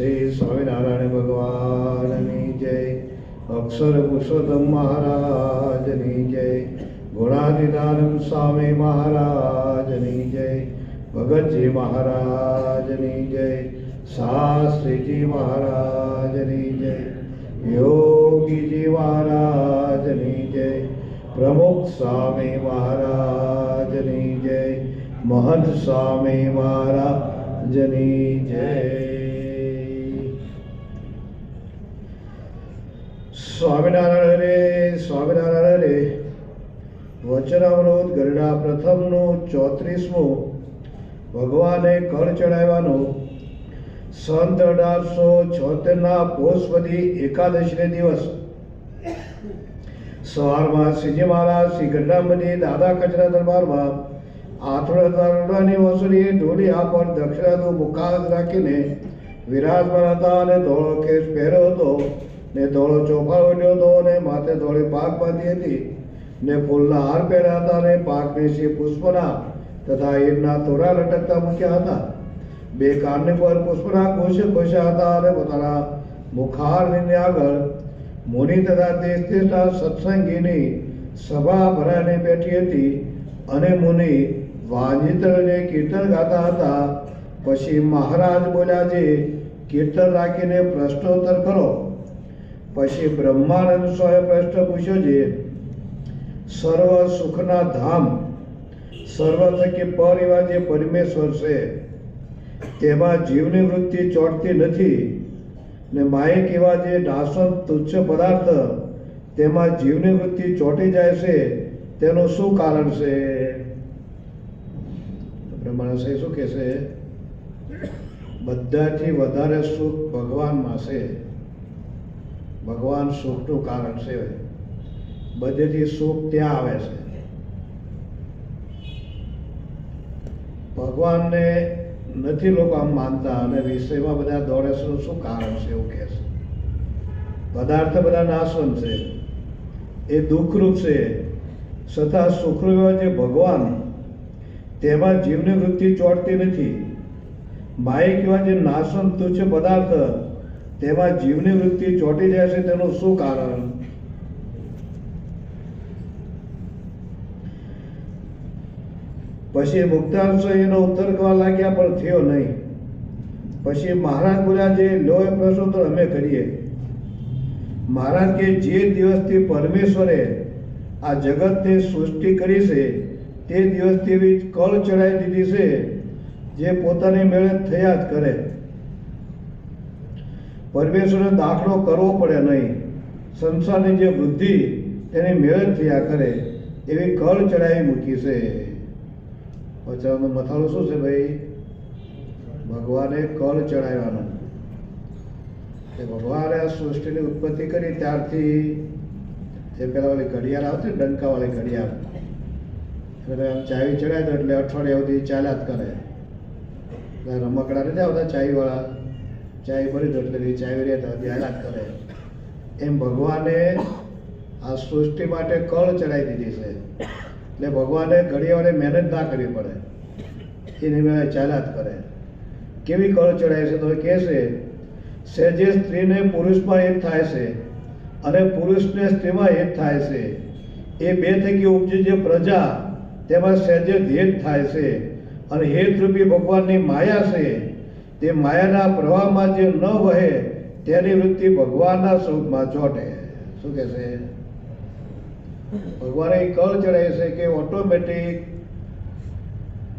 શ્રી સ્વામિનારાયણ ભગવાનની જય. અક્ષર પુરુષોત્તમ મહારાજની જય. ગુણાદિદાનંદ સ્વામી મહારાજની જય. ભગતજી મહારાજની જય. શાસ્ત્રીજી મહારાજની જય. યોગીજી મહારાજની જય. પ્રમુખ સ્વામી મહારાજની જય. મહંત સ્વામી મહારાજની જય. સ્વામિનારાયણ રે સ્વામિનારાયણ રે વચનાવરોધ ગરડા પ્રથમનો ચોત્રીસમો ભગવાને કળ ચડાવવાનો સંત અઢારસો છોતેરના પોષવદી એકાદશીને દિવસ. સવારમાં શ્રીજી મહારાજ શ્રી ગંડામની દાદા કચરા દરબારમાં આથોડાની વસૂલી ઢોલી આ પર દક્ષિણાનું મુખાત રાખીને વિરાજમાન હતા અને ધોળો કેસ પહેર્યો હતો. ને ધોળો ચોફાળ ઉઠ્યો હતો ને માથે ધોળી પાક બાંધી હતી ને ફૂલના હાર પહેર્યા હતા ને પાકને શ્રી પુષ્પના તથા ઈડના તોરા લટકતા મૂક્યા હતા. બે કાનની પર પુષ્પના કોશે ખુશ્યા હતા અને પોતાના મુખારની આગળ મુનિ તથા દેશ દેશના સત્સંગીની સભા ભરાઈને બેઠી હતી અને મુનિ વાંજિતરને કીર્તન ગાતા હતા. પછી મહારાજ બોલ્યા, જે કીર્તન રાખીને પ્રશ્નોત્તર કરો. પછી બ્રહ્માનંદ સ્વામી પ્રશ્ન પૂછ્યો છે, સર્વ સુખના ધામ સર્વ થકી પર એવા જે પરમેશ્વર છે, તેમાં જીવની વૃત્તિ ચોટતી નથી ને માયક એવા જે નાસન તુચ્છ પદાર્થ તેમાં જીવની વૃત્તિ ચોંટી જાય છે, તેનું શું કારણ છે? માણસે શું કહેશે બધાથી વધારે સુખ ભગવાનમાં છે. ભગવાન સુખનું કારણ છે. બધેથી સુખ ત્યાં આવે છે. ભગવાનને નથી લોકો આમ માનતા અને વિષયમાં બધા દોડે છે શું કારણ છે એવું કહે છે. પદાર્થ બધા નાશવંત છે. એ દુઃખરૂપ છે. છતાં સુખરૂપ જે ભગવાન, તેમાં જીવની વૃત્તિ ચોટતી નથી. માયક એવા જે નાશવંત તુચ્છ પદાર્થ તેમાં જીવની વૃત્તિ ચોંટી જાય છે, તેનું શું કારણ? પછી મુક્તાંશ એનો ઉત્તર કરવા લાગ્યા, પણ થયો નહીં. પછી મહારાજ બોલ્યા, જે લો એ તો અમે કરીએ. મહારાજ કે, જે દિવસથી પરમેશ્વરે આ જગતની સૃષ્ટિ કરી છે, તે દિવસથી એવી કળ ચડાવી દીધી છે, જે પોતાની મેળે થયા જ કરે. પરમેશ્વરનો દાખલો કરવો પડે નહીં. સંસારની જે વૃદ્ધિ તેની મેળ થયા કરે એવી કળ ચડાવી મૂકી છે. પચાવનું મથાળું શું છે ભાઈ? ભગવાને કળ ચડાવવાનું એ ભગવાને આ સૃષ્ટિની ઉત્પત્તિ કરી ત્યારથી જે પેલા વાળી ઘડિયાળ આવતી ડંકાવાળી ઘડિયાળ. એટલે આમ ચાવી ચડાવી દો એટલે અઠવાડિયા સુધી ચાલ્યા જ કરે. એટલે રમકડા નથી આવતા ચાવીવાળા. ચાવી ભરી દો એટલે ભરી રહેતા ચાલ્યા જ કરે. એમ ભગવાને આ સૃષ્ટિ માટે કળ ચડાવી દીધી છે. એટલે ભગવાને ઘડી વારે મહેનત ના કરવી પડે. એની મેળે ચાલ્યા કરે. કેવી કળ ચડાય છે તો એ કહે છે સહેજે સ્ત્રીને પુરુષમાં એક થાય છે અને પુરુષને સ્ત્રીમાં એક થાય છે. એ બે થકી ઉપજી જે પ્રજા, તેમાં સહેજે ધ્યેત થાય છે અને હેતરૂપી ભગવાનની માયા છે. તે માયાના પ્રવાહમાં જે ન વહે, તેની વૃત્તિ ભગવાનના સ્વરૂપમાં ચોટે. શું કહે છે? ભગવાને કળ ચડાય છે કે ઓટોમેટિક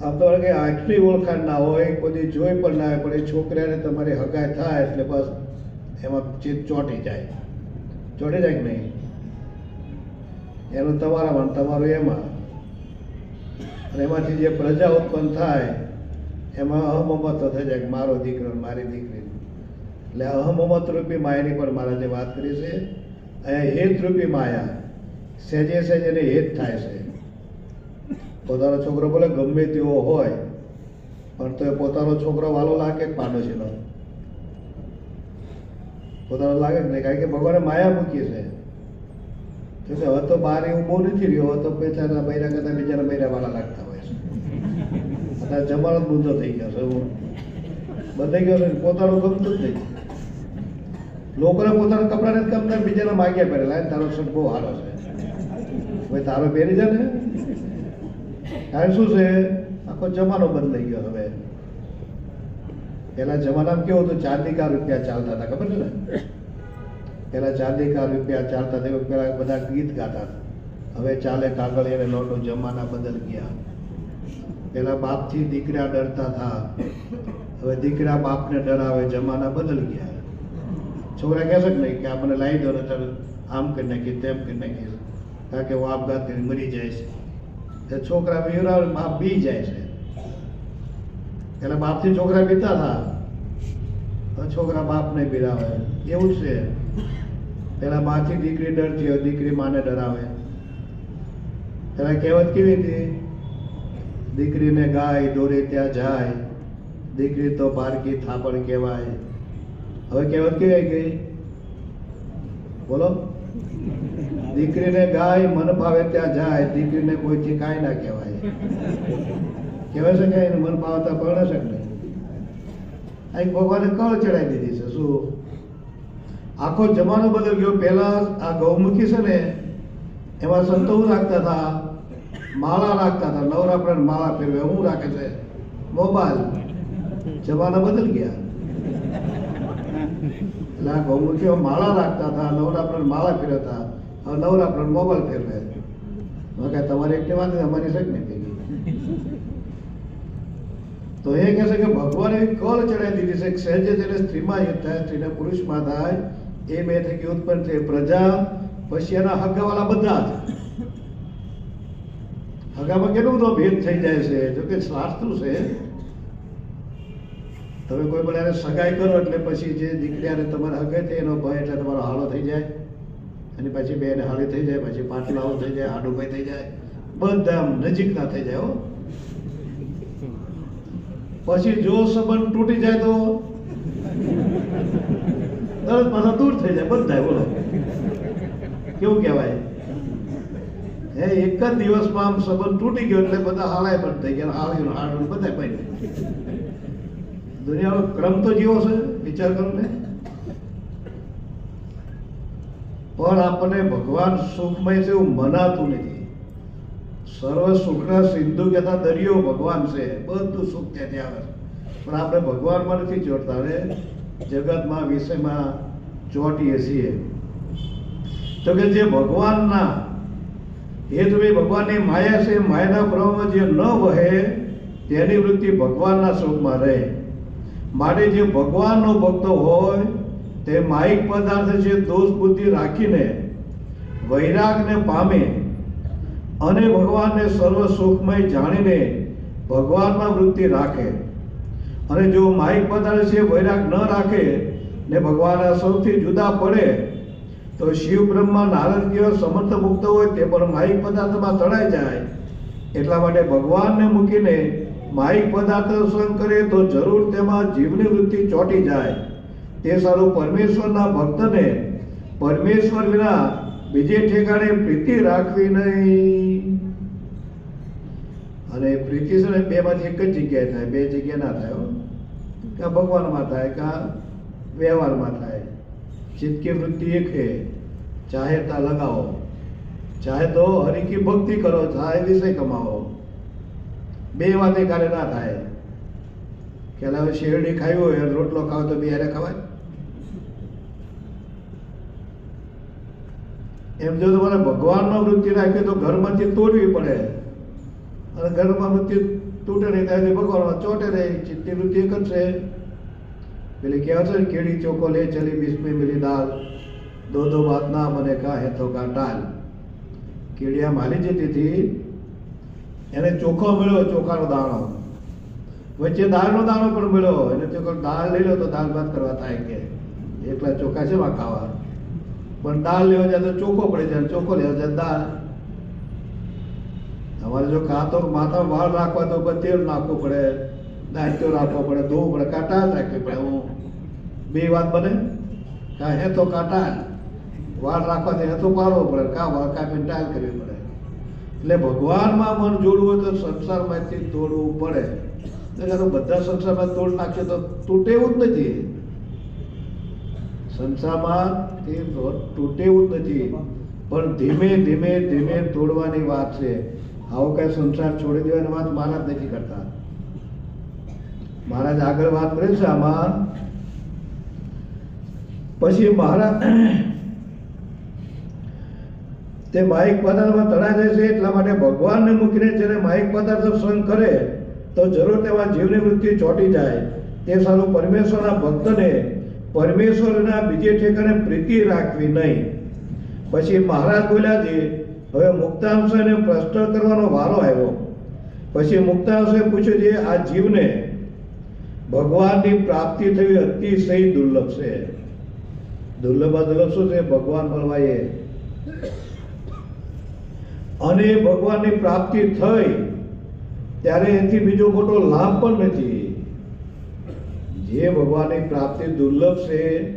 આમ તો કે આટલી ઓળખાણ ના હોય, કોઈ જોઈ પણ ના હોય, પણ એ છોકરાને તમારી હગાઈ થાય એટલે બસ એમાં ચિત્ત ચોંટી જાય. ચોંટી જાય કે નહીં? એનું તમારામાં તમારું એમાં. અને એમાંથી જે પ્રજા ઉત્પન્ન થાય એમાં અહમમત થઈ જાય મારો દીકરો મારી દીકરી એટલે અહમમત રૂપી માયાની પણ મહારાજે વાત કરી છે, અહીંયા હેત રૂપી માયા, સહેજે સહેજ હેત થાય છે. પોતાનો છોકરો ભલે ગમે તેવો હોય, પણ તો એ પોતાનો છોકરો વાલો લાગે કે પાડોશીનો પોતાનો લાગે નહીં? કારણ કે ભગવાને માયા મૂકી છે. હવે તો બહાર એવું બહુ નથી રહ્યો, હવે તો પૈસાના બૈરા કરતા બીજાના બૈરા વાળા લાગતા હોય છે. અત્યારે જમાનો જ બુંદો થઈ ગયો છે હું બદલાઈ ગયો છે પોતાનું ગમતું જ નહીં. લોકોને પોતાના કપડાને જ ગમતા બીજાના માગ્યા પહેરેલા "લાય, તારો શર્ટ બહુ સારો છે. હવે તારો પહેરી જા ને. કારણ શું છે? આખો જમાનો બદલાઈ ગયો હવે. પેલા જમાનામાં કેવું હતું? ચાંદી કા રૂપિયા ચાલતા હતા ખબર છે ને? પેલા ચાંદી કા રૂપિયા ચાલતા હતા પેલા બધા ગીત ગાતા હતા. હવે ચાલે કાગળ અને લોટો જમાના બદલ ગયા. પેલા બાપથી દીકરા ડરતા હતા હવે દીકરા બાપને ડરાવે જમાના બદલ ગયા. છોકરા કહેશે કે નહીં કે આ મને લાવી દો ને ચાલો આમ કરી નાખી તેમ કરી નાખી કારણ કે હું આપઘાત કરીને મરી જાય છે. એ છોકરા વિવરાવે બાપ બી જાય છે. પેલા બાપથી છોકરા બીતા હતા હવે છોકરા બાપને બિરાવે. એવું છે. પેલા માથી દીકરી ડરતી હોય, દીકરી માને ડરાવે. પેલા કહેવત કેવી હતી? દીકરીને ગાય દોરે ત્યાં જાય. દીકરી તો પારકી થાપણ કહેવાય. હવે કહેવત કેવી ગઈ? બોલો. દીકરીને ગાય મન ભાવે ત્યાં જાય, દીકરીને કોઈથી કાંઈ ના કહેવાય. કહેવાય છે કે એને મન ભાવતા પરણે છે નહીં? અહીં ભગવાને કળ ચડાવી દીધી છે. શું? આખો જમાનો બદલ ગયો. પહેલા આ ગૌમુખી છે ને એમાં સંતો રાખતા હતા. માળા રાખતા હતા નવરાત્રણ માળા ફેરવે હું રાખે છે મોબાઈલ જમાના બદલ ગયા એટલે આ ગૌમુખીઓ માળા રાખતા હતા નવરાત્રણ માળા ફેરવતા હવે નવરાત્રણ મોબાઈલ ફેરવે હવે કાંઈ તમારી એકની વાત નથી, અમારી છે કે નહીં ભેગી તો એ કહે છે કે ભગવાને એવી કળ ચડાવી દીધી છે કે સહેજે તેને સ્ત્રીમાં યુદ્ધ થાય સ્ત્રીને પુરુષમાં થાય એ બે થકી ઉત્પન્ન થઈ પ્રજા પછી એના હગાવાલા બધા જ હગામાં કેટલો બધો ભેદ થઈ જાય છે? જો કે શાસ્ત્રું છે. તમે કોઈ પણ એને સગાઈ કરો એટલે પછી જે દીકરીને તમારે હગે થઈ એનો ભય એટલે તમારો હાળો થઈ જાય. અને પછી બે ને હાલી થઈ જાય, પછી પાટલાઓ થઈ જાય, આડુભાઈ થઈ જાય. બધા નજીકના થઈ જાય હો. પછી જો સંબંધ તૂટી જાય તો? તરત પાછા દૂર થઈ જાય બધા બોલો. કેવું કહેવાય? હે એક જ દિવસમાં આમ સંબંધ તૂટી ગયો એટલે બધા હાળાય બંધ થઈ ગયા હાળ્યું હાળ્યું બધા બંધ દુનિયાનો ક્રમ તો જીવો છે, વિચાર કરો ને. પણ આપણને ભગવાન સુખમય છે એવું મનાતું નથી. સર્વ સુખના સિંધુ કહેતા દરિયો ભગવાન છે, બધું સુખ ત્યાંથી આવે છે. પણ આપણે ભગવાનમાં નથી જોડતા હવે જગતમાં વિષયમાં ચોટીએ છીએ. તો કે જે ભગવાનના હેતુભાઈ ભગવાનની માયા છે, માયાના પ્રવાહમાં જે ન વહે, તેની વૃત્તિ ભગવાનના સ્વરૂપમાં રહે. માટે જે ભગવાનનો ભક્ત હોય, તે માહિક પદાર્થ છે દોષ બુદ્ધિ રાખીને, વૈરાગને પામે અને ભગવાનને સર્વ સુખમય જાણીને ભગવાનમાં વૃત્તિ રાખે. અને જો માહિક પદાર્થ છે વૈરાગ ન રાખે, ને ભગવાનના સૌથી જુદા પડે તો શિવ બ્રહ્મા નારદ સમર્થ મુક્ત હોય તે પણ માહિક પદાર્થમાં તણાઈ જાય. એટલા માટે ભગવાનને મૂકીને માહિક પદાર્થ સહન કરે તો જરૂર તેમાં જીવની વૃત્તિ ચોંટી જાય. તે સારું પરમેશ્વરના ભક્તને પરમેશ્વર વિના બીજે ઠેકાણે પ્રીતિ રાખવી નહીં. અને પ્રીતિ છે ને બેમાંથી એક જ જગ્યાએ થાય, બે જગ્યાએ ના થાય કાં ભગવાનમાં થાય, કાં વ્યવહારમાં થાય. ચિત્તકી વૃત્તિ એક હે. ચાહે તા લગાવો. ચાહે તો હરિકી ભક્તિ કરો, ચાહે વિષય કમાવો. બે વાતે કાલે ના થાય. કે હવે શેરડી ખાવી હોય રોટલો ખાવ તો બિહારે ખવાય? એમ જો તમારે ભગવાનમાં વૃત્તિ રાખવી તો ઘરમાંથી તોડવી પડે. અને ઘરમાં વૃત્તિ તૂટે નહીં ત્યાંથી ભગવાનમાં ચોટે નહીં, ચિત્તની વૃત્તિ કરશે પેલી કહેવાય છે કેળી ચોકો લે, ચલી બિસ્મી મિલી દાલ દો દો બાત ના મને કા હે તો કા ટાલ કીડિયા માલી જતી હતી. એને ચોખ્ખો મળ્યો, ચોખાનો દાણો. વચ્ચે દાળનો દાણો પણ મળ્યો. એને ચોખો દાળ લઈ લો તો દાળ ભાત કરવા થાય કે. એકલા ચોખા છે માં ખાવા? પણ દાળ લેવા જાય તો ચોખ્ખો પડે જાય ચોખ્ખો લેવા જાય દાળ. તમારે જો ખાતો માથા વાળ રાખવા તો તેલ નાખવું પડે દાંત્યો રાખવો પડે, ધોવું પડે કાંટા રાખવી પડે. હું બે વાત બને? કાં હે તો કાંટા વાળ રાખવાથી તો પાડવો પડે કા વાળ કાપીને ટાલ કરવી પડે. એટલે ભગવાનમાં મન જોડવું હોય તો સંસારમાંથી તોડવું પડે. તો બધા સંસારમાં તોડ નાખશે તો તૂટેવું જ નથી. સંસારમાં તે તૂટેવું જ નથી. પણ ધીમે ધીમે ધીમે તોડવાની વાત છે. આવો કઈ સંસાર છોડી દેવાની વાત મહારાજ નથી કરતા. મહારાજ આગળ વાત કરે છે આમાં. પછી મહારાજ તે માહિક પદાર્થમાં તણાઈ જાય છે એટલા માટે ભગવાનને મૂકીને જ્યારે માહિક પદાર્થ સંગ કરે, તો જરૂર તેમાં જીવની વૃત્તિ ચોંટી જાય. તે સારું પરમેશ્વરના ભક્તને પરમેશ્વરના બીજે ઠેકાણે પ્રીતિ રાખવી નહીં. પછી મહારાજ બોલ્યા હવે મુક્તાંશને પ્રશ્ન કરવાનો વારો આવ્યો. પછી મુક્તાંશે પૂછ્યું છે, આ જીવને ભગવાનની પ્રાપ્તિ થવી અતિશય દુર્લભ છે. દુર્લભ દુર્લભ શું છે? ભગવાન મળવા એ. અને ભગવાનની પ્રાપ્તિ થઈ, ત્યારે એથી બીજો મોટો લાભ પણ નથી. જે ભગવાનની પ્રાપ્તિ દુર્લભ છે,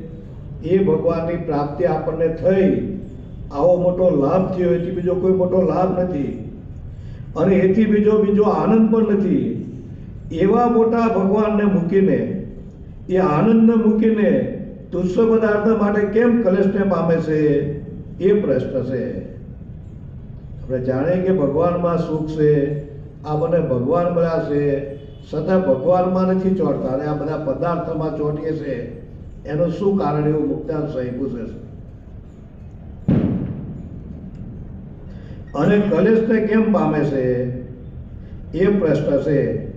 એ ભગવાનની પ્રાપ્તિ આપણને થઈ, આવો મોટો લાભ થયો, એથી બીજો કોઈ મોટો લાભ નથી. અને એથી બીજો બીજો આનંદ પણ નથી. એવા મોટા ભગવાનને મૂકીને, એ આનંદને મૂકીને તુચ્છ પદાર્થ માટે કેમ કલેશને પામે છે? એ પ્રશ્ન છે. આપણે જાણીએ કે ભગવાનમાં સુખ છે, આ મને ભગવાન મળ્યા છે, સદા ભગવાનમાં નથી ચોંટતા, અને આ બધા પદાર્થમાં ચોંટીએ છે, એનું શું કારણ એવું મુક્તાન સાહેબ છે. અને કલેશને કેમ પામે છે? એ પ્રશ્ન છે.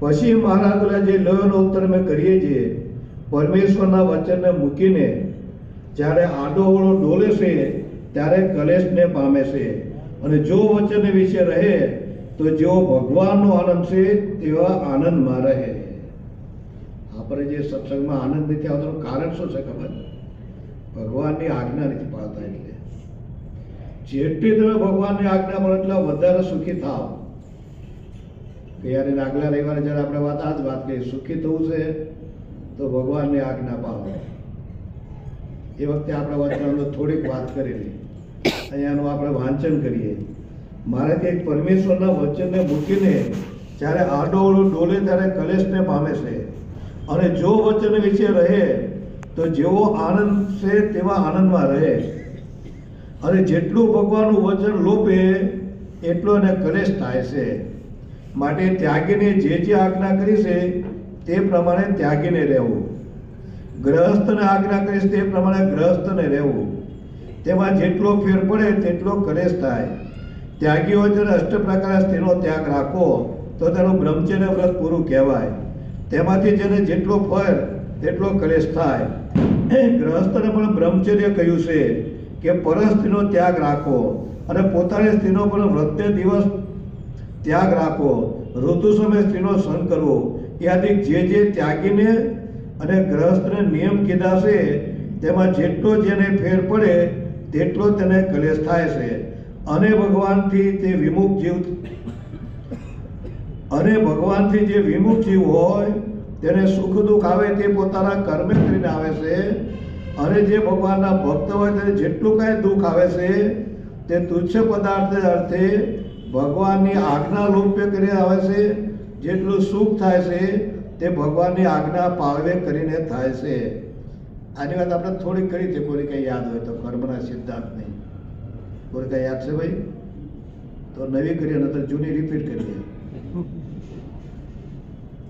પછી મહારાજના જે લયોનો ઉત્તર મેં કરીએ છીએ, પરમેશ્વરના વચનને મૂકીને જ્યારે આડોવળો ડોલે છે, ત્યારે કલેશને પામે છે. અને જો વચન વિશે રહે, તો જેવો ભગવાનનો આનંદ છે, તેવા આનંદમાં રહે. આપણે જે સત્સંગમાં આનંદ નથી આવતો કારણ શું છે ખબર? ભગવાનની આજ્ઞા નથી પાળતા એટલે. જેટલી તમે ભગવાનની આજ્ઞા મળો એટલા વધારે સુખી થાવ ત્યારે આગલા રવિવારે જ્યારે આપણે વાત આ જ વાત કરી સુખી થવું છે, તો ભગવાનની આજ્ઞા પાડો એ વખતે આપણે વચનાનો થોડીક વાત કરેલી. અહીંયાનું આપણે વાંચન કરીએ. મારે કે પરમેશ્વરના વચનને મૂકીને જ્યારે આડોળું ડોલે ત્યારે કલેશને પામે છે. અને જો વચન વિશે રહે, તો જેવો આનંદ છે તેવા આનંદમાં રહે. અને જેટલું ભગવાનનું વચન લોપે, એટલો એને કલેશ થાય છે. માટે ત્યાગીને જે જે આજ્ઞા કરી છે, તે પ્રમાણે ત્યાગીને રહેવું. ગ્રહસ્થને આજ્ઞા કરીશ તે પ્રમાણે ગ્રહસ્થને રહેવું. તેમાં જેટલો ફેર પડે તેટલો કલેશ થાય. ત્યાગીઓ જ્યારે અષ્ટ પ્રકાર સ્ત્રીનો ત્યાગ રાખો તો તેનું બ્રહ્મચર્ય વ્રત પૂરું કહેવાય. તેમાંથી જેને જેટલો ફર તેટલો કલેશ થાય. ગ્રહસ્થને પણ બ્રહ્મચર્ય કહ્યું છે કે પરસ્ત્રીનો ત્યાગ રાખો અને પોતાની સ્ત્રીનો પણ વ્રત્ય દિવસ ત્યાગ રાખો. ઋતુ સમય સ્ત્રીનો સંગ કરવો. આદિ જે જે ત્યાગીને અને ગ્રહસ્થને નિયમ કીધા છે, તેમાં જેટલો જેને ફેર પડે તેટલો તેને કલેશ થાય છે. અને ભગવાનથી તે વિમુખ જીવ અને ભગવાનથી જે વિમુખ જીવ હોય, તેને સુખ દુઃખ આવે તે પોતાના કર્મે કરીને આવે છે. અને જે ભગવાનના ભક્ત હોય, તેને જેટલું કાંઈ દુઃખ આવે છે, તે તુચ્છ પદાર્થ અર્થે ભગવાનની આજ્ઞા લોપ્ય કરી આવે છે. જેટલું સુખ થાય છે, તે ભગવાનની આજ્ઞા પાળવે કરીને થાય છે. આની વાત આપણે થોડીક કરી છે કોઈ કંઈ યાદ હોય તો કર્મના સિદ્ધાંતની કોઈ કંઈ યાદ છે ભાઈ? તો નવી કરીએ નતર જૂની રિપીટ કરીએ.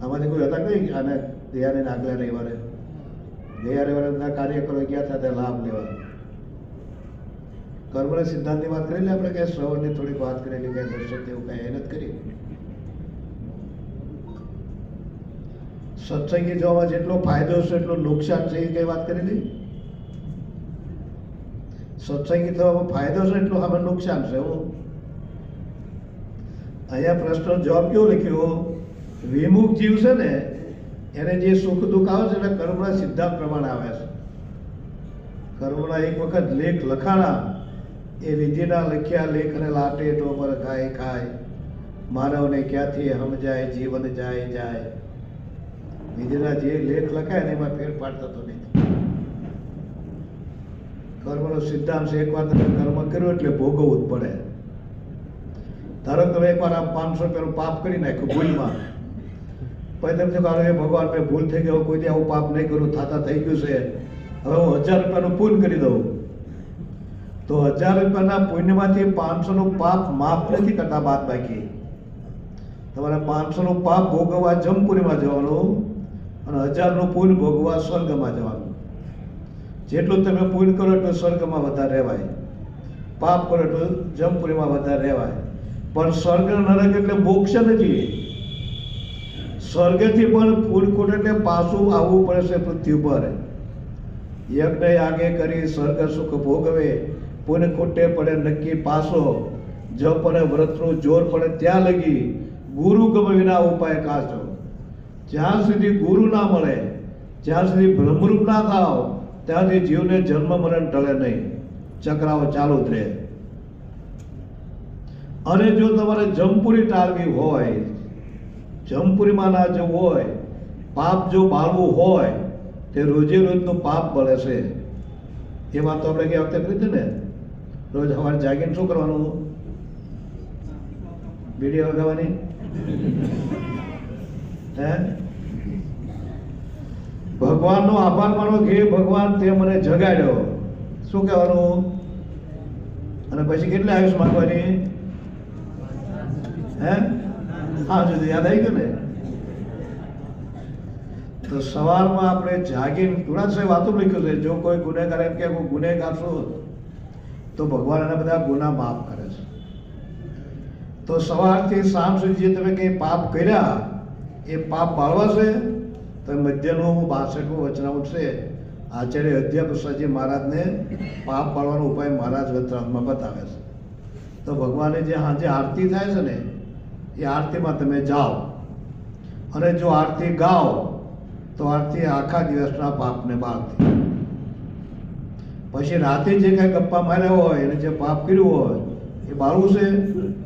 આમાંથી કોઈ હતા કઈ આને દયાને આગલા રવિવારે? ગયા રવિવારે કાર્યકરો ગયા હતા તે લાભ લેવા કર્મના સિદ્ધાંતની વાત કરેલી આપણે કઈ શ્રવણની થોડીક વાત કરેલી, કે દર્શન એવું કઈ એને જ કરી સત્સંગી જવામાં જેટલો ફાયદો છે એટલો નુકસાન છે એ કઈ વાત હતી સત્સંગી થવામાં ફાયદો છે એટલો આમાં નુકસાન છે એવું અહીંયા પ્રશ્ન જવાબ કેવો લખ્યો? વિમુખ જીવ છે ને, એને જે સુખ દુઃખ આવે છે, એના કર્મના સિદ્ધાંત પ્રમાણે આવે છે. કર્મના એક વખત લેખ લખાણા, એ વિધિના લખ્યા, લેખ અને લાટે ટોપર ખાય ખાય. માનવને ક્યાંથી સમજાય, જીવન જાય જાય. વિધિના જે લેખ લખાય ને એમાં ફેરફાર થતો નથી કર્મનો સિદ્ધાંત છે એકવાર તમે કર્મ કર્યું એટલે ભોગવવું જ પડે. ધારો તમે એકવાર આમ પાંચસો રૂપિયાનું પાપ કરી નાખ્યું ભૂલમાં. પછી તમે કહો એ ભગવાન, મેં ભૂલ થઈ ગયો કોઈ આવું પાપ નહીં કરું, થાતા થઈ ગયું છે. હવે હું હજાર રૂપિયાનું પૂન કરી દઉં. તો હજાર રૂપિયાના પુણ્યમાંથી પાંચસોનું પાપ માફ નથી કરતા બાદ બાકી તમારે પાંચસોનું પાપ ભોગવવા જમપુરીમાં જવાનું. અને હજારનું પુણ્ય ભોગવા સ્વર્ગમાં જવાનું. જેટલું તમે પુણ્ય કરો એટલું સ્વર્ગમાં વધારે રહેવાય. પાપ કરો એટલું જમપુરીમાં વધારે રહેવાય. પણ સ્વર્ગ નરક એટલે મોક્ષ નથી. સ્વર્ગથી પણ ફૂલકૂટ એટલે પાછું આવવું પડે છે પૃથ્વી ઉપર. યજ્ઞ આગે કરી સ્વર્ગ સુખ ભોગવે. પુણ્ય ખૂટે પડે નક્કી પાસો જપ અને વ્રતનું જોર પડે ત્યાં લગી. ગુરુ ગમે વિના ઉપાય કાચો. જ્યાં સુધી ગુરુ ના મળે જ્યાં સુધી બ્રહ્મરૂપ ના થાવ ત્યાં સુધી જીવને જન્મ મરણ ટળે નહીં. ચક્રાઓ ચાલુ જ રહે. અને જો તમારે જમપુરી ટાળવી હોય જમપુરીમાં ના જવું હોય પાપ જો બાળવું હોય તે રોજે રોજનું પાપ બળે છે. એ વાત તો આપણે કઈ વખતે કરી હતી ને? રોજ સવારે જાગીને શું કરવાનું? બીડી વગાવવાની? ભગવાનનો આભાર માનો કે ભગવાન તે મને જગાડ્યો. શું કહેવાનું? અને પછી કેટલી આયુષ માંગવાની? હે? હા જો યાદ આવી ગયું ને? તો સવારમાં આપણે જાગીને ગુણા સાહેબ વાતો લખ્યું છે, જો કોઈ ગુનેગાર એમ કે હું ગુનેગાર છું, તો ભગવાન એના બધા ગુના માફ કરે છે. તો સવારથી સાંજ સુધી જે તમે કંઈ પાપ કર્યા એ પાપ બાળવા છે તો મધ્યનું બાસઠમું વચનામૃત છે. આચાર્ય અધ્યાપસાજી મહારાજને પાપ બાળવાનો ઉપાય મહારાજ વચનામૃતમાં બતાવે છે. તો ભગવાને જે સાંજે આરતી થાય છે ને, એ આરતીમાં તમે જાઓ. અને જો આરતી ગાઓ, તો આરતી આખા દિવસના પાપને બાળતી. પછી રાતે જે કાંઈ ગપ્પા માર્યા હોય અને જે પાપ કર્યું હોય, એ બાળવું છે?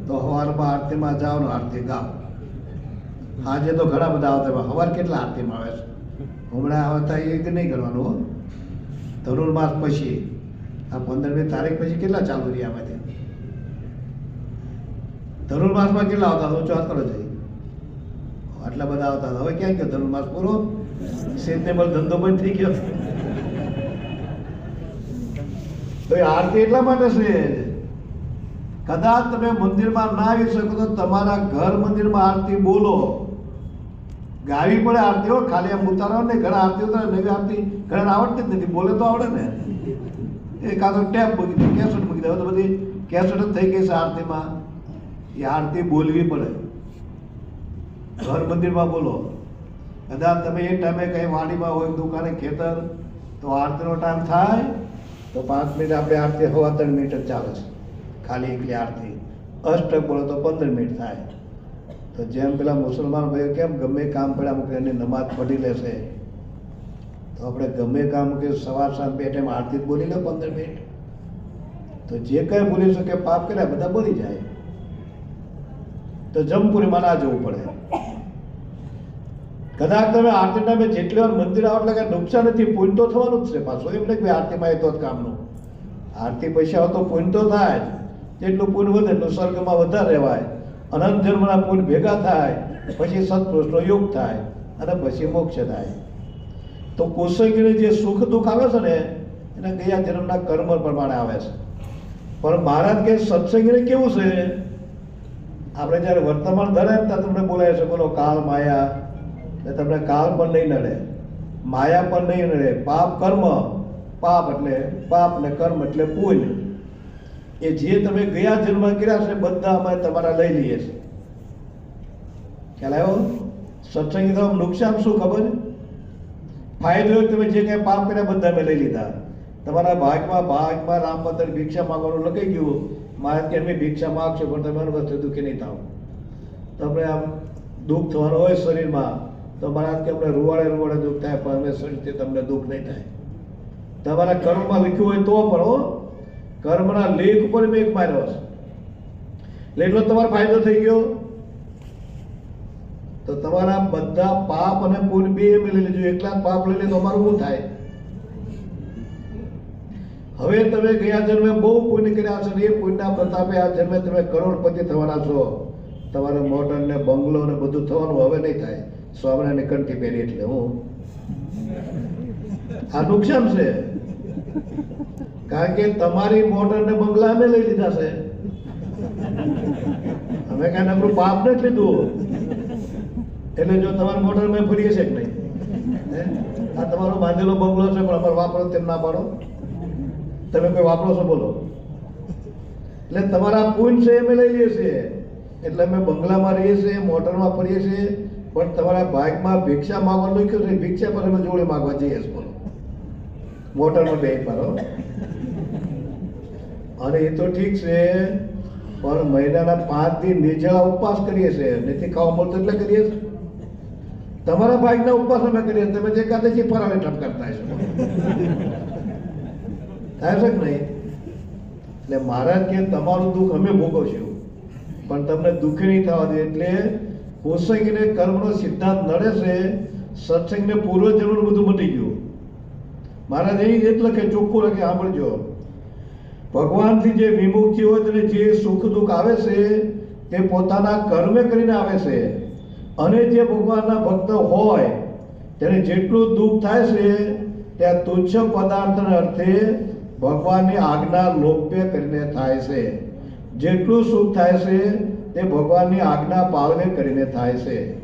તો સવારમાં આરતીમાં જાઓ ને આરતી ગાઓ. આજે તો ઘણા બધા આવતા હવાર કેટલા આરતીમાં આવે છે? હમણાં આવતા એ નહીં કરવાનું ધનુર્માસ પછી. આ પંદરમી તારીખ પછી કેટલા ચાલુ રહ્યા આમાંથી ધનુર્માસમાં કેટલા આવતા ચોથ કરો જઈ આટલા બધા આવતા હવે ક્યાં ગયો ધનુર્માસ પૂરો? સિઝનેબલ ધંધો બંધ થઈ ગયો. તો એ આરતી એટલા માટે છે? કદાચ તમે મંદિરમાં ના આવી શકો તો તમારા ઘર મંદિરમાં આરતી બોલો. ગાવી પડે આરતીઓ ખાલી આમ ઉતારો ને ઘણા આરતી ઉતારે, નવી આરતી ઘણા આવડતી જ નથી, બોલે તો આવડે ને. એ કાં તો ટેપ મૂકી દે, કેસેટ મૂકી દે. હવે તો બધી કેસેટ જ થઈ ગઈ છે આરતીમાં. એ આરતી બોલવી પડે. ઘર મંદિરમાં બોલો. કદાચ તમે એ ટાઈમે કઈ વાડીમાં હોય, દુકાને, ખેતર, તો આરતીનો ટાઈમ થાય, તો પાંચ મિનિટ આપણે આરતી, હવા ત્રણ મિનિટ જ ચાલે છે. ખાલી એકલી આરતી. અષ્ટક બોલો તો પંદર મિનિટ થાય. તો જેમ પેલા મુસલમાન ભાઈઓ કેમ ગમે કામ પડ્યા મૂકે એની નમાજ પઢી લેશે તો આપણે ગમે કામ કે સવાર સાંજ બે ટાઈમ આરતી બોલી લો પંદર મિનિટ. તો જે કંઈ બોલી શકે પાપ કર્યા બધા બોલી જાય. તો જમપુરીમાં ના જવું પડે. કદાચ તમે આરતી ટાઈમે જેટલી વાર મંદિર આવો એટલે કાંઈ નુકસાન નથી પૂન તો થવાનું જ છે પાછું. એમ નહીં કે આરતીમાં એ તો જ કામનું. આરતી પૈસા તો પૂન તો થાય જ. જેટલું પૂન વધે એટલું સ્વર્ગમાં વધારે રહેવાય. અનંત જન્મના પુલ ભેગા થાય, પછી સત્પુરુષનો યોગ થાય અને પછી મોક્ષ થાય. તો કોસંગીને જે સુખ દુઃખ આવે છે ને, એને ગયા જન્મના કર્મ પ્રમાણે આવે છે. પણ મહારાજ કે સત્સંગીને કેવું છે? આપણે જ્યારે વર્તમાન ધરે ત્યાં તમને બોલાય છે, બોલો કાળ માયા, એટલે તમને કાળ પણ નહીં નડે, માયા પણ નહીં નડે, પાપ કર્મ, પાપ એટલે પાપ ને કર્મ એટલે પુણ્ય. એ જે તમે ગયા જન્મ કર્યા છે, બધા અમે તમારા લઈ લઈએ છીએ. ખ્યાલ આવ્યો? સત્સંગી તો નુકસાન શું ખબર? ફાયદો તમે જે કાંઈ પાપ કર્યા, બધા મેં લઈ લીધા. તમારા ભાગમાં ભાગમાં રામ મંદિર ભિક્ષા માંગવાનું લખી ગયું. મારે કે અમે ભિક્ષા માગશો, પણ તમે અનુભવ દુઃખી નહીં થાવ. તમને આમ દુઃખ થવાનું હોય શરીરમાં, તો મારા કે અમને રૂવાડે રૂવાડે દુઃખ થાય, પણ અમે શરીરથી તમને દુઃખ નહીં થાય. તમારા કર્મમાં લખ્યું હોય તો પણ, હો. કર્મના લેખ ઉપર મેં એક માર્યો છે એટલે એટલો તમારો ફાયદો થઈ ગયો? તો તમારા બધા પાપ અને પુણ્ય બે મેં લઈ લેજો. એકલા પાપ લઈ લે તો અમારું શું થાય? હવે તમે ગયા જન્મે બહુ પુણ્ય કર્યા છે ને એ પુણ્યના પ્રતાપે આ જન્મે તમે કરોડપતિ થવાના છો. તમારે મોટર ને બંગલો ને બધું થવાનું હવે નહીં થાય. સ્વામિનારાયણ કંઠી પહેરી એટલે હું. આ નુકસાન છે. કારણ કે તમારી મોટર ને બંગલા અમે લઈ લીધા છે. અમે કઈ નકરું પાપ નથી લીધું. એટલે જો તમારી મોટર મેં ફરીએ છે કે નહીં? આ તમારો બાંધેલો બંગલો છે, પણ અમારે વાપરો તેમ ના પાડો. તમે કોઈ વાપરો છો, બોલો. એટલે તમારા પૂન છે અમે લઈ લઈએ છીએ. એટલે અમે બંગલામાં રહીએ છીએ, મોટરમાં ફરીએ છીએ, પણ તમારા ભાગમાં ભિક્ષા માંગવાનું લખ્યું છે. ભિક્ષા પર અમે જોડે માંગવા જઈએ છીએ મોટરમાં બે પાડો અને એ તો ઠીક છે, પણ મહિનાના પાંચ દિન નિર્જળા ઉપવાસ કરીએ છીએ. નથી ખાવા મળતું એટલે કરીએ છીએ. તમારા બાઇકના ઉપવાસ અમે કરીએ. તમે જે એકાદશી ફરાવે ઠપ કરતા હશો થાય છે. કે નહીં? એટલે મહારાજ કે તમારું દુઃખ અમે ભોગવશું, પણ તમને દુઃખી નહીં થવા દે એટલે કોસંગીને કર્મનો સિદ્ધાંત નડે છે, સત્સંગને જરૂર બધું મટી ગયું. મહારાજ એ જ લખે ચોખ્ખું લખે સાંભળજો. ભગવાનથી જે વિમુક્તિ હોય તેને જે સુખ દુઃખ આવે છે તે પોતાના કર્મે કરીને આવે છે. અને જે ભગવાનના ભક્ત હોય, તેને જેટલું દુઃખ થાય છે ત્યાં તુચ્છ પદાર્થના અર્થે ભગવાનની આજ્ઞા લોપ્ય કરીને થાય છે. જેટલું સુખ થાય છે, તે ભગવાનની આજ્ઞા પાલને કરીને થાય છે.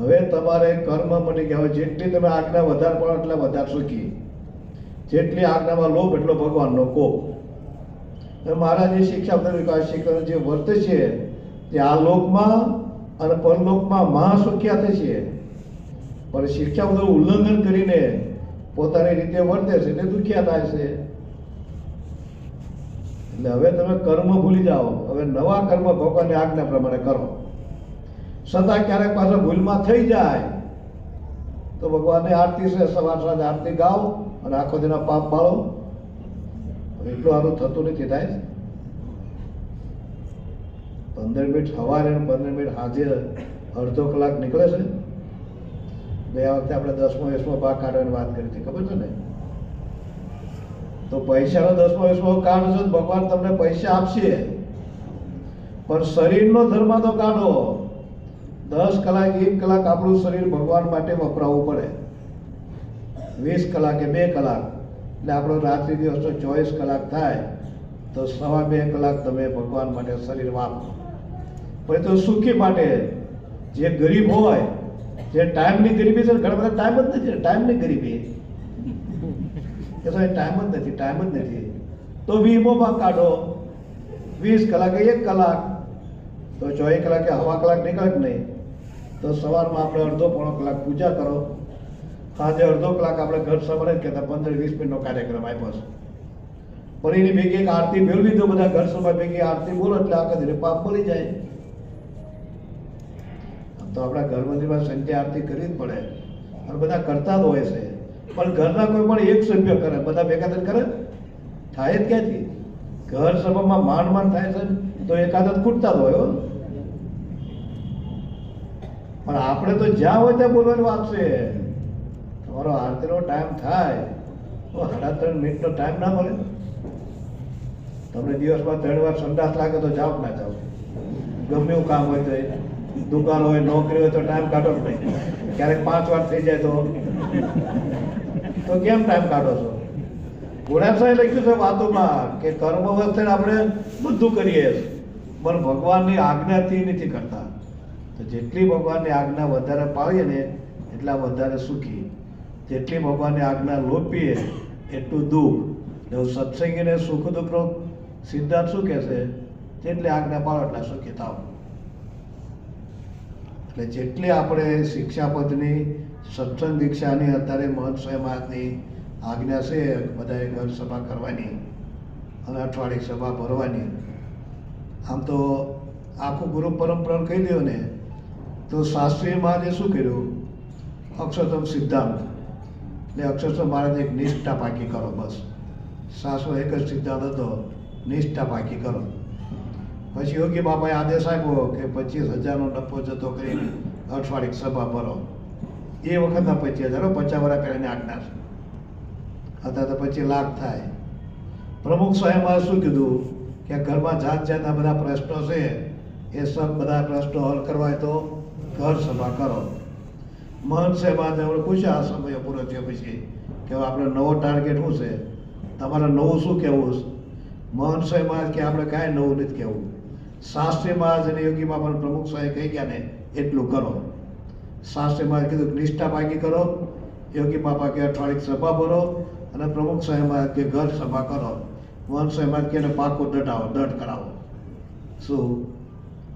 હવે તમારે કર્મ મટી હોય જેટલી તમે આજ્ઞા વધાર પડો એટલે વધારે સુખી જેટલી આજ્ઞામાં લોભ એટલો ભગવાનનો કોપ. મારા જે શિક્ષા વિકાસ શીખવાનું જે વર્તે છે તે આ લોકમાં અને પરલોકમાં મહાસુખ્યા થશે. પણ શિક્ષા બધું ઉલ્લંઘન કરીને પોતાની રીતે વર્તે છે તે દુખ્યા થાય છે. એટલે હવે તમે કર્મ ભૂલી જાઓ. હવે નવા કર્મ ભગવાનની આજ્ઞા પ્રમાણે કરો. છતાં ક્યારેક પાછા ભૂલમાં થઈ જાય. તો ભગવાનની આરતી છે, સવાર સાંજે આરતી ગાઓ અને આખો દિના પાપ બાળો એટલું સારું થતું નથી થાય પંદર મિનિટ સવારે અને પંદર મિનિટ સાંજે અડધો કલાક નીકળે છે. ગયા વખતે આપણે દસમો, વીસમો ભાગ કાઢવાની વાત કરી હતી, ખબર છે ને? તો પૈસાનો દસમો, વીસમો કાઢશો ભગવાન તમને પૈસા આપશે. પણ શરીરનો ધર્મ તો કાઢો. દસ કલાક, એક કલાક આપણું શરીર ભગવાન માટે વપરાવવું પડે. વીસ કલાકે બે કલાક. એટલે આપણો રાત્રિ દિવસનો ચોવીસ કલાક થાય, તો સવા બે કલાક તમે ભગવાન માટે શરીર વાપરો. પણ તો સુખી માટે જે ગરીબ હોય, જે ટાઈમની ગરીબી છે, ઘણા બધા ટાઈમ જ નથી ટાઈમની ગરીબી. એ તો ટાઈમ જ નથી ટાઈમ જ નથી. તો વીમોમાં કાઢો. વીસ કલાકે એક કલાક. તો ચોવીસ કલાકે હવા કલાક નીકળે નહીં. તો સવારમાં આપણે અડધો પોણો કલાક પૂજા કરો. સાંજે અડધો કલાક આપણે ઘર સવારે જ કહેતા પંદર વીસ મિનિટનો કાર્યક્રમ આપ્યો છે. પણ એની ભેગી એક આરતી મેળવી દો બધા ઘર સભા ભેગી આરતી બોલો એટલે આખા ધીરે પાપ બોલી જાય. તો આપણા ઘર મંદિરમાં સંધ્યા આરતી કરવી જ પડે. અને બધા કરતા જ હોય છે. પણ ઘરના કોઈ પણ એક સભ્ય કરે, બધા ભેગા થઈને કરે? થાય જ ક્યાંથી? ઘર સભામાં માંડ માંડ થાય છે તો એકાદ જ ખૂટતા જ હોય હો. પણ આપણે તો જ્યાં હોય ત્યાં બોલવાની વાત છે તમારો આરતીનો ટાઈમ થાય. તો સાડા ત્રણ મિનિટનો ટાઈમ ના મળે. તમને દિવસમાં ત્રણ વાર સંડાસ લાગે તો જાઓ ના જાઓ. ગમે એવું કામ હોય તો દુકાન હોય, નોકરી હોય તો ટાઈમ કાઢો જ નહીં. ક્યારેક પાંચ વાર થઈ જાય તો. તો કેમ ટાઈમ કાઢો છો? ગુણાસાએ લખ્યું છે વાતોમાં કે કર્મ અવસ્થાને આપણે બધું કરીએ પણ ભગવાનની આજ્ઞાથી નથી કરતા. તો જેટલી ભગવાનની આજ્ઞા વધારે પાળીએ ને એટલા વધારે સુખી. જેટલી ભગવાનની આજ્ઞા લોપીએ, એટલું દુઃખ. એવું સત્સંગીને સુખ દુઃખનો સિદ્ધાંત શું કહે છે જેટલી આજ્ઞા પાળો એટલા સુખી થાવ એટલે જેટલી આપણે શિક્ષાપદની, સત્સંગ દીક્ષાની અત્યારે મહંત સ્વયં મહારાજની આજ્ઞા છે, બધાએ ઘર સભા કરવાની અને અઠવાડિયે સભા ભરવાની. આમ તો આખું ગુરુ પરંપરા કહી દો ને તો શાસ્ત્રીય મહારાજે શું કર્યું? અક્ષરતમ સિદ્ધાંત. એટલે અક્ષરતમ મહારાજને એક નિષ્ઠા પાકી કરો બસ. સાસો એક જ સિદ્ધાંત હતો, નિષ્ઠા પાકી કરો. પછી યોગી બાપાએ આદેશ આપ્યો કે પચીસ હજારનો નફો જતો કરીને અઠવાડિયે સભા ભરો. એ વખતના પચીસ હજાર, પચાસ વર્ષ પહેલાની આજ્ઞા છે. અત્યારે તો પછી લાભ થાય. પ્રમુખ સાહેબમાં શું કીધું? કે ઘરમાં જાત જાતના બધા પ્રશ્નો છે, એ સબ બધા પ્રશ્નો હલ કરવા તો ઘર સભા કરો. મહંત સાહેબાને આપણે પૂછ્યા આ સમય પૂરો થયો પછી કે આપણે નવો ટાર્ગેટ શું છે? તમારે નવું શું કહેવું છે મહંત સાહેબ કે આપણે કાંઈ નવું નથી કહેવું. શાસ્ત્રી મહારાજ અને યોગી બાબા પ્રમુખ સાહેબ કહી ગયા ને, એટલું કરો. શાસ્ત્રી મહારાજ કીધું, નિષ્ઠા પાકી કરો. યોગી બાપા કે, અઠવાડિક સભા ભરો. અને પ્રમુખ સાહેબ કે, ઘર સભા કરો. મહંત સાહેબ કે પાકો દટાવો દટ કરાવો. શું?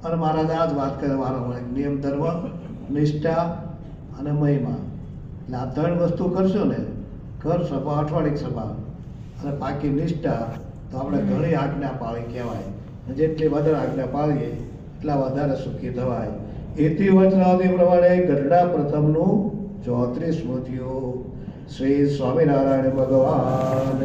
અને મહારાજ આ જ વાત કરે વારંવાર નિયમ ધર્મ નિષ્ઠા અને મહિમા. એટલે આ ત્રણ વસ્તુ કરશો ને ઘર સભા અઠવાડિક સભા અને બાકી નિષ્ઠા તો આપણે ઘણી આજ્ઞા પાળી કહેવાય. અને જેટલી વધારે આજ્ઞા પાળીએ એટલા વધારે સુખી થવાય. એથી વચનાવતી પ્રમાણે ગઢડા પ્રથમનું ચોત્રીસ સ્મૃતિઓ. શ્રી સ્વામિનારાયણ ભગવાન